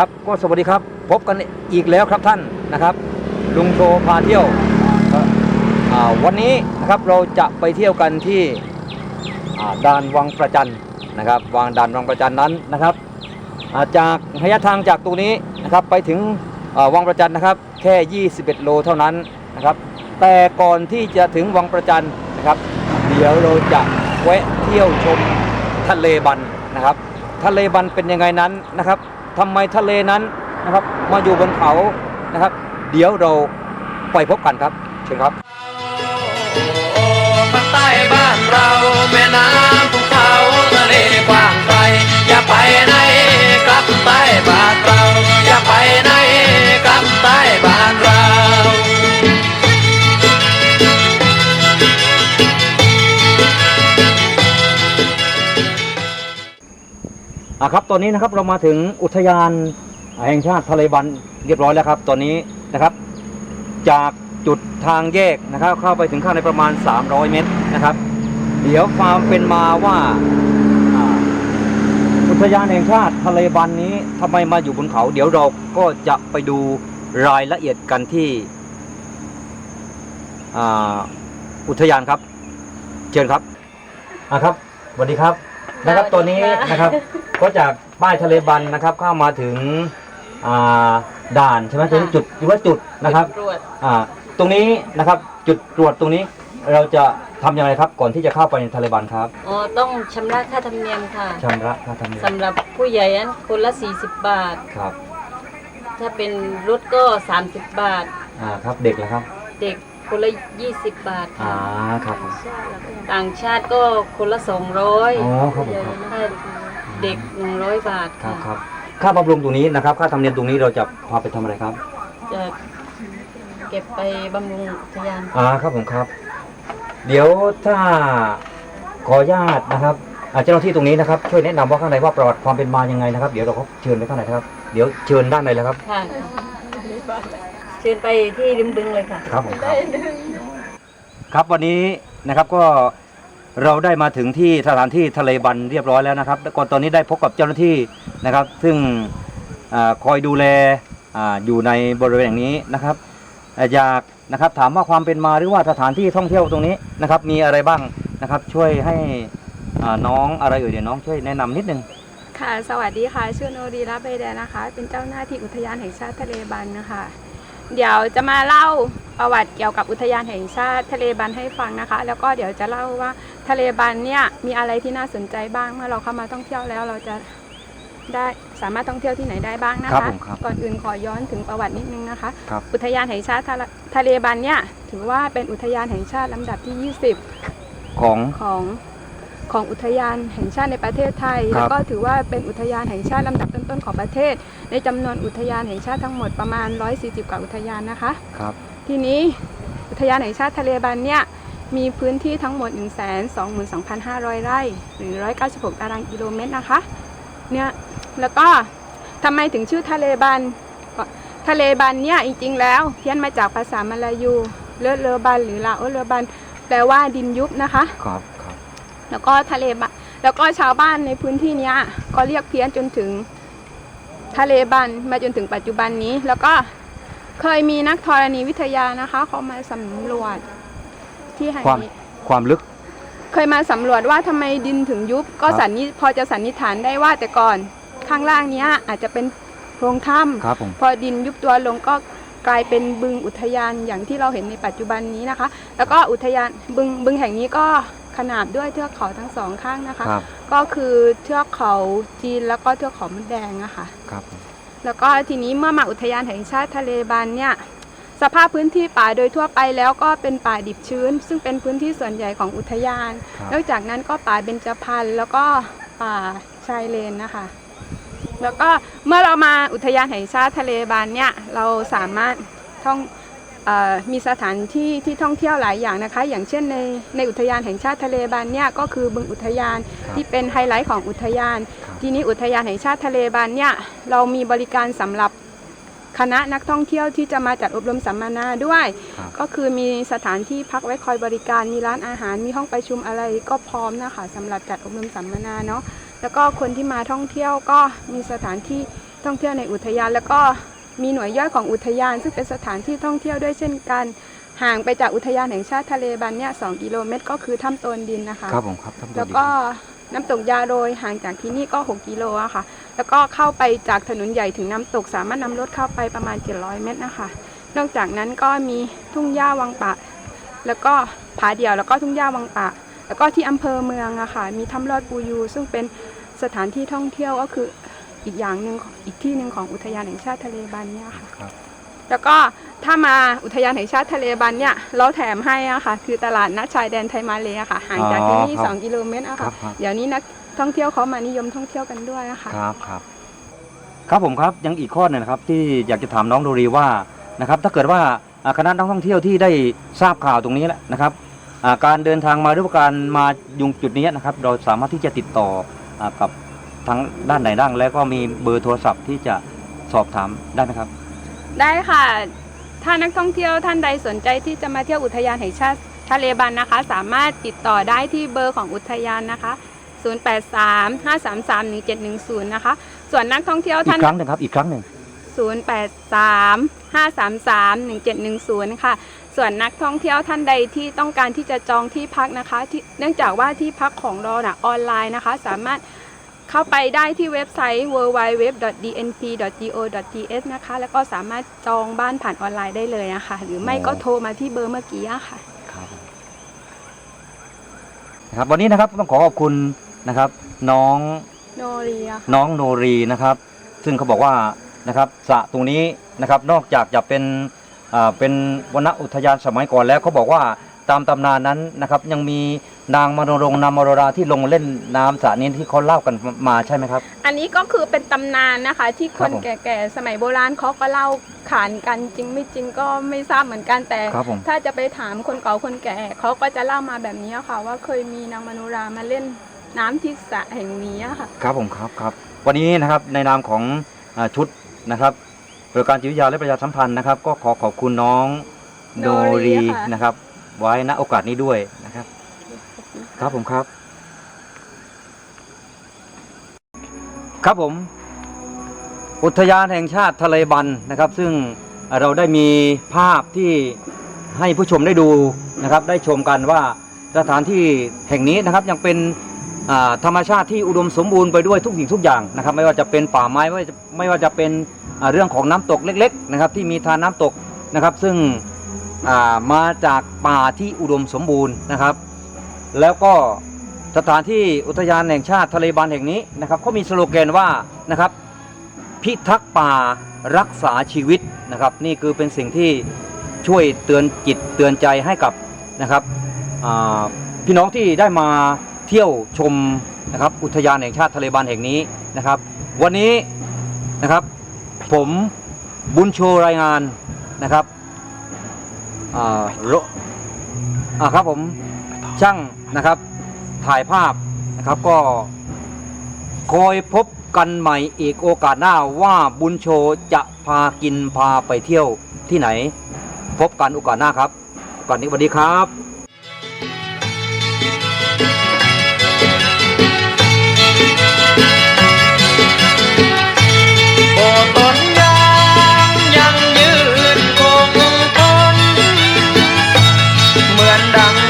ครับก็สวัสดีครับ พบกันอีกแล้วครับท่านนะครับ ลุงโชพาเที่ยววันนี้นะครับเราจะไปเที่ยวกันที่ด่านวังประจันนะครับวางด่านวังประจันนั้นนะครับาจากระยะทางจากตรงนี้นะครับไปถึงวังประจันนะครับ แค่ 21 โลเท่านั้นนะครับ แต่ก่อนที่จะถึงวังประจันนะครับ เดี๋ยวเราจะแวะเที่ยวชมทะเลบันนะครับ ทะเลบันเป็นยังไงนั้นนะครับ ทำไมทะเลนั้นนะครับ มาอยู่บนเขานะครับ เดี๋ยวเราไปพบกันครับ เชิญครับ อะครับตอนนี้นะครับเรามาถึงอุทยานแห่งชาติทะเลบันเรียบร้อยแล้วครับ ตอนนี้นะครับ จากจุดทางแยกนะครับ เข้าไปถึงข้างในประมาณ 300 เมตรนะครับ เดี๋ยวความเป็นมาว่าอุทยานแห่งชาติทะเลบันนี้ทำไมมาอยู่บนเขา เดี๋ยวเราก็จะไปดูรายละเอียดกันที่อุทยานครับ เชิญครับอะครับสวัสดีครับ นะครับตัวนี้นะครับก็จากป้ายทะเลบันนะครับเข้ามาถึงอ่าด่านใช่ไหมถึงจุดหรือว่าจุดนะครับตรวจอ่าตรงนี้นะครับจุดตรวจตรงนี้เราจะทำยังไงครับก่อนที่จะเข้าไปในทะเลบันครับอ๋อต้องชำระค่าธรรมเนียมค่ะชำระค่าธรรมเนียมสำหรับผู้ใหญ่นั้นคนละ 40 บาท ครับ ถ้าเป็นรถก็ 30 บาทอ่าครับเด็กแล้วครับ เด็ก คนละ20บาทอ่าค่ะครับผมต่างชาติก็คนละ200อ๋อครับผมครับถ้าเด็ก100บาทครับค่ะครับค่าบำรุงตรงนี้นะครับ ค่าธรรมเนียมตรงนี้เราจะพาไปทำอะไรครับจะเก็บไปบำรุงอุทยานอ่าครับผมครับ เดี๋ยวถ้าขออนุญาตนะครับอ่าเจ้าหน้าที่ตรงนี้นะครับช่วยแนะนำว่าข้างในว่าประวัติความเป็นมายังไงนะครับ เดี๋ยวเราก็เชิญไปข้างในนะครับ เดี๋ยวเชิญด้านในเลยครับ ค่ะ เชิญไปที่ริมบึงเลยค่ะ ครับผมครับ ครับวันนี้นะครับก็เราได้มาถึงที่สถานที่ทะเลบันเรียบร้อยแล้วนะครับแล้วก่อนตอนนี้ได้พบกับเจ้าหน้าที่นะครับ ซึ่งอาคอยดูแลอาอยู่ในบริเวณอย่างนี้นะครับอ่าอยากนะครับถามว่าความเป็นมาหรือว่าสถานที่ท่องเที่ยวตรงนี้นะครับ มีอะไรบ้างนะครับ ช่วยให้อ่าน้องอะไรเอ่ยเดี๋ยวน้องช่วยแนะนำนิดนึงค่ะ สวัสดีค่ะ ชื่อโนรีรับใบแดงนะคะ เป็นเจ้าหน้าที่อุทยานแห่งชาติทะเลบันนะคะ เดี๋ยวจะมาเล่าประวัติเกี่ยวกับอุทยานแห่งชาติทะเลบันให้ฟังนะคะ แล้วก็เดี๋ยวจะเล่าว่าทะเลบันเนี่ยมีอะไรที่น่าสนใจบ้างเมื่อเราเข้ามาท่องเที่ยวแล้วเราจะได้สามารถท่องเที่ยวที่ไหนได้บ้างนะครัคะ บผมครับก่อนอื่นขอย้อนถึงประวัตินิดนึงนะคะ ครับ อุทยานแห่งชาติทะเลทะเลบันเนี่ยถือว่าเป็นอุทยานแห่งชาติลำดับที่20 ของของ ของอุทยานแห่งชาติในประเทศไทย ครับ แล้วก็ถือว่าเป็นอุทยานแห่งชาติลำดับต้นๆของประเทศ ในจำนวนอุทยานแห่งชาติทั้งหมดประมาณ 140 กว่าอุทยานนะคะ ครับ ทีนี้อุทยานแห่งชาติทะเลบันเนี่ยมีพื้นที่ทั้งหมด 122,500 ไร่หรือ196ตารางกิโลเมตรนะคะเนี่ยแล้วก็ทำไมถึงชื่อทะเลบันก็ทะเลบันเนี่ยจริงๆแล้วเพี้ยนมาจากภาษามลายูเลอะเลอบันหรือลาโอเลอบันแปลว่าดินยุบนะคะ ครับครับ แล้วก็ทะเลบะแล้วก็ชาวบ้านในพื้นที่เนี้ยก็เรียกเพี้ยนจนถึงทะเลบันมาจนถึงปัจจุบันนี้ แล้วก็เคยมีนักธรณีวิทยานะคะเขามาสำรวจที่แห่งความนี้ความลึก เคยมาสำรวจว่าทำไมดินถึงยุบก็ครับสันนิพอจะสันนิษฐานได้ว่าแต่ก่อนข้างล่างเนี้ยอาจจะเป็นโพรงถ้ครับผมำพอดินยุบตัวลงก็กลายเป็นบึงอุทยานอย่างที่เราเห็นในปัจจุบันนี้นะคะ แล้วก็อุทยานบึงบึงแห่งนี้ก็ ขนาบด้วยเทือกเขาทั้งสองข้างนะคะ ครับก็คือเทือกเขาจีนแล้วก็เทือกเขามดแดงอะค่ะ ครับแล้วก็ทีนี้เมื่อมาอุทยานแห่งชาติทะเลบันเนี่ยสภาพพื้นที่ป่าโดยทั่วไปแล้วก็เป็นป่าดิบชื้น ซึ่งเป็นพื้นที่ส่วนใหญ่ของอุทยานครับนอกจากนั้นก็ป่าเบญจพรรณแล้วก็ป่าชายเลนนะคะ แล้วก็เมื่อเรามาอุทยานแห่งชาติทะเลบานเนี่ยเราสามารถท่องเออ มีสถานที่ที่ท่องเที่ยวหลายอย่างนะคะ อย่างเช่นในในอุทยานแห่งชาติทะเลบานเนี่ยก็คือบึงอุทยานครับที่เป็นไฮไลท์ของอุทยานครับทีนี้อุทยานแห่งชาติทะเลบานเนี่ยเรามีบริการสำหรับคณะนักท่องเที่ยวที่จะมาจัดอบรมสัมมนาด้วยครับก็คือมีสถานที่พักไว้คอยบริการมีร้านอาหารมีห้องประชุมอะไรก็พร้อมนะคะสำหรับจัดอบรมสัมมนาเนาะแล้วก็คนที่มาท่องเที่ยวก็มีสถานที่ท่องเที่ยวในอุทยานแล้วก็ มีหน่วยย่อยของอุทยาน ซึ่งเป็นสถานที่ท่องเที่ยวด้วยเช่นกัน ห่างไปจากอุทยานแห่งชาติทะเลบันเนี่ยสกิโลเมตร ก็คือถ้ำโตนดินนะคะครับผมครับท่านผู้ชมแล้วก็น้ำตกยาโรยห่างจากที่นี่ก็ 6 กิโลอะค่ะ แล้วก็เข้าไปจากถนนใหญ่ถึงน้ำตกสามารถนำรถเข้าไปประมาณ 700 เมตรนะคะ นอกจากนั้นก็มีทุ่งหญ้าวังปะ แล้วก็ผาเดี่ยวแล้วก็ทุ่งหญ้าวังปะ แล้วก็ที่อำเภอเมืองอะค่ะ มีถ้ำลอดปูยูซึ่งเป็นสถานที่ท่องเที่ยวก็คือ อีกอย่างหนึ่งอีกที่หนึ่งของอุทยานแห่งชาติทะเลบันเนี่ยค่ะ ครับ แล้วก็ถ้ามาอุทยานแห่งชาติทะเลบันเนี่ยเราแถมให้อะค่ะ คือตลาดนัดชายแดนไทยมาเลยอะค่ะห่างจากที่นี่อ๋อครับ2กิโลเมตรอะครัค่ะบครับ เดี๋ยวนี้นักท่องเที่ยวเขามานิยมท่องเที่ยวกันด้วยอะค่ะ ครับครับ ครับผมครับยังอีกข้อหนึงนะครับที่อยากจะถามน้องโดรีว่านะครับ ถ้าเกิดว่าอ่าคณะนักท่องเที่ยวที่ได้ทราบข่าวตรงนี้แล้วนะครับอ่าการเดินทางมาหรือว่าการมายุงจุดนี้นะครับ เราสามารถที่จะติดต่ออากับ ทั้งด้านไหนด้านแล้วก็มีเบอร์โทรศัพท์ที่จะสอบถามได้ไหมครับ ได้ค่ะ ถ้านักท่องเที่ยวท่านใดสนใจที่จะมาเที่ยวอุทยานแห่งชาติทะเลบันนะคะ สามารถติดต่อได้ที่เบอร์ของอุทยานนะคะ 083 533 1710 นะคะ ส่วนนักท่องเที่ยวอีท่ากนครั้งหนึ่งครับ อีกครั้งหนึ่ง 083 533 1710 ค่ะ ส่วนนักท่องเที่ยวท่านใดที่ต้องการที่จะจองที่พักนะคะที่เนื่องจากว่าที่พักของเราน่ะออนไลน์นะคะ สามารถ เข้าไปได้ที่เว็บไซต์ www.dnp.go.th นะคะ แล้วก็สามารถจองบ้านผ่านออนไลน์ได้เลยนะคะ หรือไม่ก็โทรมาที่เบอร์เมื่อกี้อะค่ะ ครับนะครับ วันนี้นะครับต้องขอขอบคุณนะครับ น้องโนเรียค่ะ น้องโนรีนะครับ ซึ่งเขาบอกว่านะครับสระตรงนี้นะครับนอกจากจะเป็นอ่าเป็นวนอุทยานสมัยก่อนแล้วเขาบอกว่า ตามตำนานนั้นนะครับยังมีนางมโนรงนามโนราที่ลงเล่นน้ำสระนี้ที่เขาเล่ากันมาใช่ไหมครับ อันนี้ก็คือเป็นตำนานนะคะ ที่คครับนผมแก่ๆสมัยโบราณเขาก็เล่าขานกันจริงไม่จริงก็ไม่ทราบเหมือนกันแต่ ครับผม ถ้าจะไปถามคนเก่าคนแก่เขาก็จะเล่ามาแบบนี้ค่ะ ว่าเคยมีนางมโนรามาเล่นน้ำที่สระแห่งนี้ค่ะ ครับผมครับครับวันนี้นะครับในนามของอาชุดนะครับบริการจิตวิทยาและประชาสัมพันธ์นะครับ ก็ขอขอบคุณน้องโนโนรีรีค่ะ นะครับ ไว้ณโอกาสนี้ด้วยนะครับ ครับผมครับ ครับผม อุทยานแห่งชาติทะเลบันนะครับ ซึ่งเราได้มีภาพที่ให้ผู้ชมได้ดูนะครับ ได้ชมกันว่าสถานที่แห่งนี้นะครับยังเป็นธรรมชาติที่อุดมสมบูรณ์ไปด้วยทุกสิ่งทุกอย่างนะครับ ไม่ว่าจะเป็นป่าไม้ไม่ว่าจะเป็นเรื่องของน้ำตกเล็ก ๆ นะครับ ที่มีทานน้ำตกนะครับ ซึ่ง มาจากป่าที่อุดมสมบูรณ์นะครับ แล้วก็สถานที่อุทยานแห่งชาติทะเลบันแห่งนี้นะครับเขามีสโลแกนว่านะครับพิทักษ์ป่ารักษาชีวิตนะครับ นี่คือเป็นสิ่งที่ช่วยเตือนจิตเตือนใจให้กับนะครับพี่น้องที่ได้มาเที่ยวชมนะครับอุทยานแห่งชาติทะเลบันแห่งนี้นะครับ วันนี้นะครับผมบุญโชรายงานนะครับ อ่าโรอ่าครับผมช่างนะครับ ถ่ายภาพนะครับก็คอยพบกันใหม่อีกโอกาสหน้าว่าบุญโชจะพากินพาไปเที่ยวที่ไหน พบกันโอกาสหน้าครับโอกาสนี้สวัสดีครับ เหมือนดัง